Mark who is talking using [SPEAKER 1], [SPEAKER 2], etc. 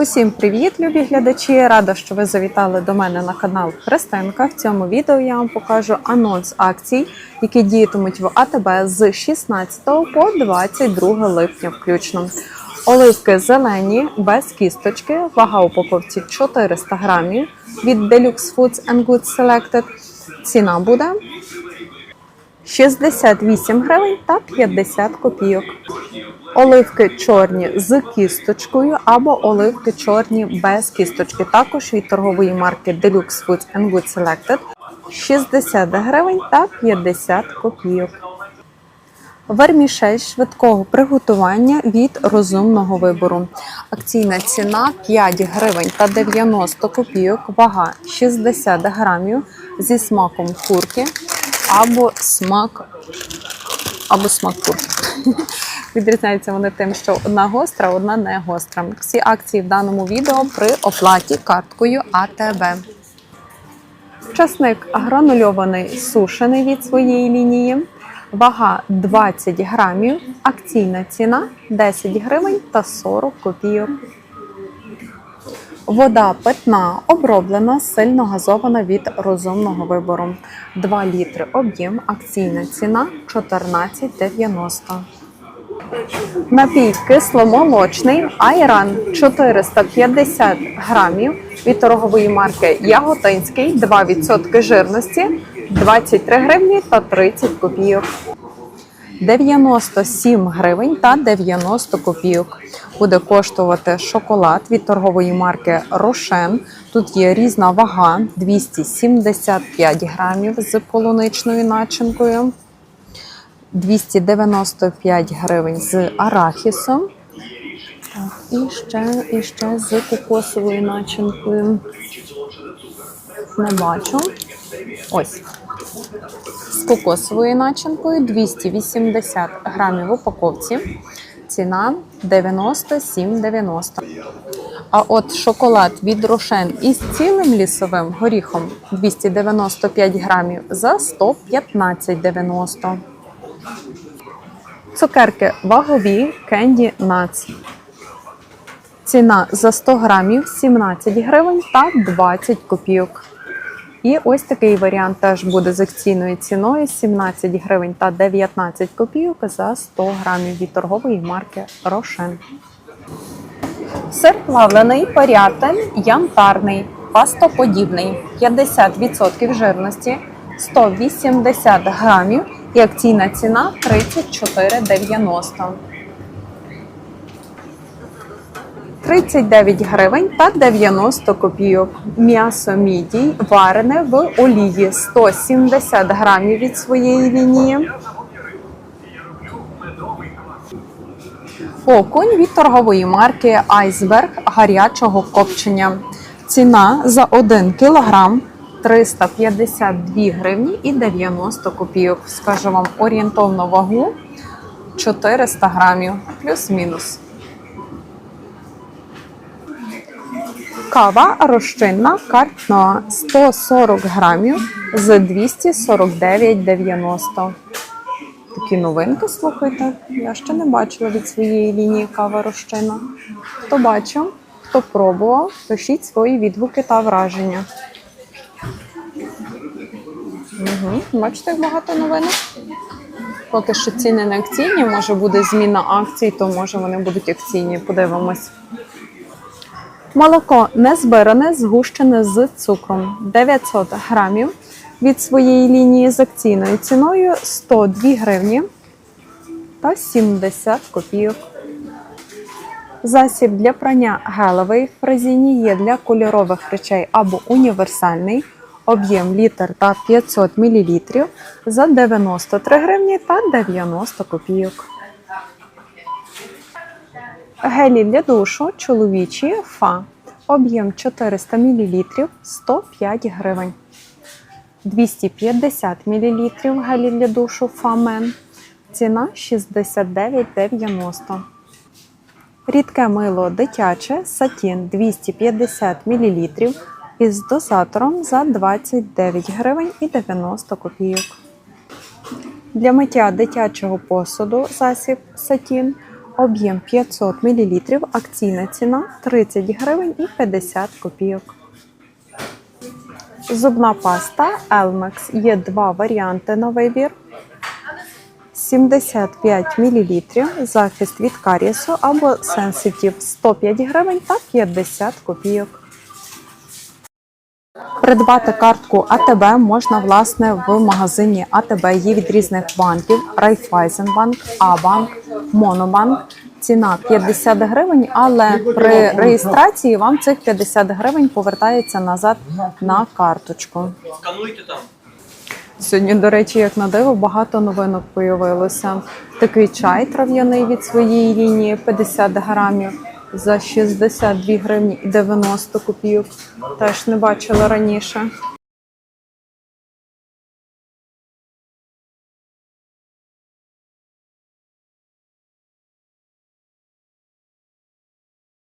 [SPEAKER 1] Усім привіт, любі глядачі! Рада, що ви завітали до мене на канал Христинка. В цьому відео я вам покажу анонс акцій, які діятимуть в АТБ з 16 по 22 липня включно. Оливки зелені без кісточки, вага упаковці 400 грамів від Deluxe Foods and Goods Selected. Ціна буде 68 гривень та 50 копійок. Оливки чорні з кісточкою або оливки чорні без кісточки. Також від торгової марки Deluxe Foods and Good Selected 60 гривень та 50 копійок. Вермішель швидкого приготування від розумного вибору. Акційна ціна 5 гривень та 90 копійок, вага 60 грамів зі смаком курки або смак або смак курки. Відрізняються вони тим, що одна гостра, одна не гостра. Всі акції в даному відео при оплаті карткою АТБ. Часник гранульований сушений від своєї лінії. Вага 20 грамів. Акційна ціна 10 гривень та 40 копійок. Вода питна, оброблена, сильно газована від розумного вибору. 2 літри об'єм, акційна ціна 14,90. Напій кисломолочний Айран 450 грамів від торгової марки Яготинський, 2% жирності, 23 гривні та 30 копійок. 97 гривень та 90 копійок. Буде коштувати шоколад від торгової марки Рошен. Тут є різна вага 275 грамів з полуничною начинкою. 295 гривень з арахісом. Так, і ще, і ще з кокосовою начинкою. Не бачу. Ось. З кокосовою начинкою 280 грамів в упаковці. Ціна 97,90. А от шоколад від Рошен із цілим лісовим горіхом 295 грамів за 115,90. Цукерки вагові Candy Nuts. Ціна за 100 грамів 17 гривень та 20 копійок. І ось такий варіант теж буде з акційною ціною 17 гривень та 19 копійок за 100 грамів від торгової марки Рошен. Сир плавлений, порятин, янтарний, пастоподібний, 50% жирності, 180 грамів і акційна ціна 34,90. 39 гривень та 90 копійок. М'ясо мідій варене в олії 170 грамів від своєї лінії. Окунь від торгової марки Айсберг гарячого копчення. Ціна за 1 кілограм 352 гривні і 90 копійок. Скажу вам орієнтовну вагу 400 грамів плюс-мінус. Кава розчинна картна 140 грамів з 249,90. Такі новинки, слухайте. Я ще не бачила від своєї лінії кава розчинна. Хто бачив, хто пробував, пишіть свої відгуки та враження. Угу. Бачите, як багато новинок? Поки що ціни не акційні, може буде зміна акцій, то може вони будуть акційні. Подивимось. Молоко не збиране, згущене з цукром 900 грамів від своєї лінії з акційною ціною 102 гривні та 70 копійок. Засіб для прання гелевий в фразіні є для кольорових речей або універсальний. Об'єм літр та 500 мл за 93 гривні та 90 копійок. Гелі для душу чоловічі фа. Об'єм 400 мл 105 гривень. 250 мл гелі для душу фамен. Ціна 69,90. Рідке мило дитяче сатін 250 мл із дозатором за 29 гривень і 90 копійок. Для миття дитячого посуду засіб сатін Об'єм 500 мл, акційна ціна 30 гривень і 50 копійок. Зубна паста Elmex. Є два варіанти на вибір. 75 мл, захист від карісу або Sensitive 105 гривень та 50 копійок. Придбати картку АТБ можна власне в магазині АТБ. Є від різних банків: Райфайзенбанк, Абанк, Монобанк. Ціна 50 гривень, але при реєстрації вам цих 50 гривень повертається назад на карточку.
[SPEAKER 2] Скануйте там.
[SPEAKER 1] Сьогодні, до речі, як на диво, багато новинок появилося. Такий чай трав'яний від своєї лінії 50 грамів за 62 гривні і 90 копійок. Теж не бачила раніше.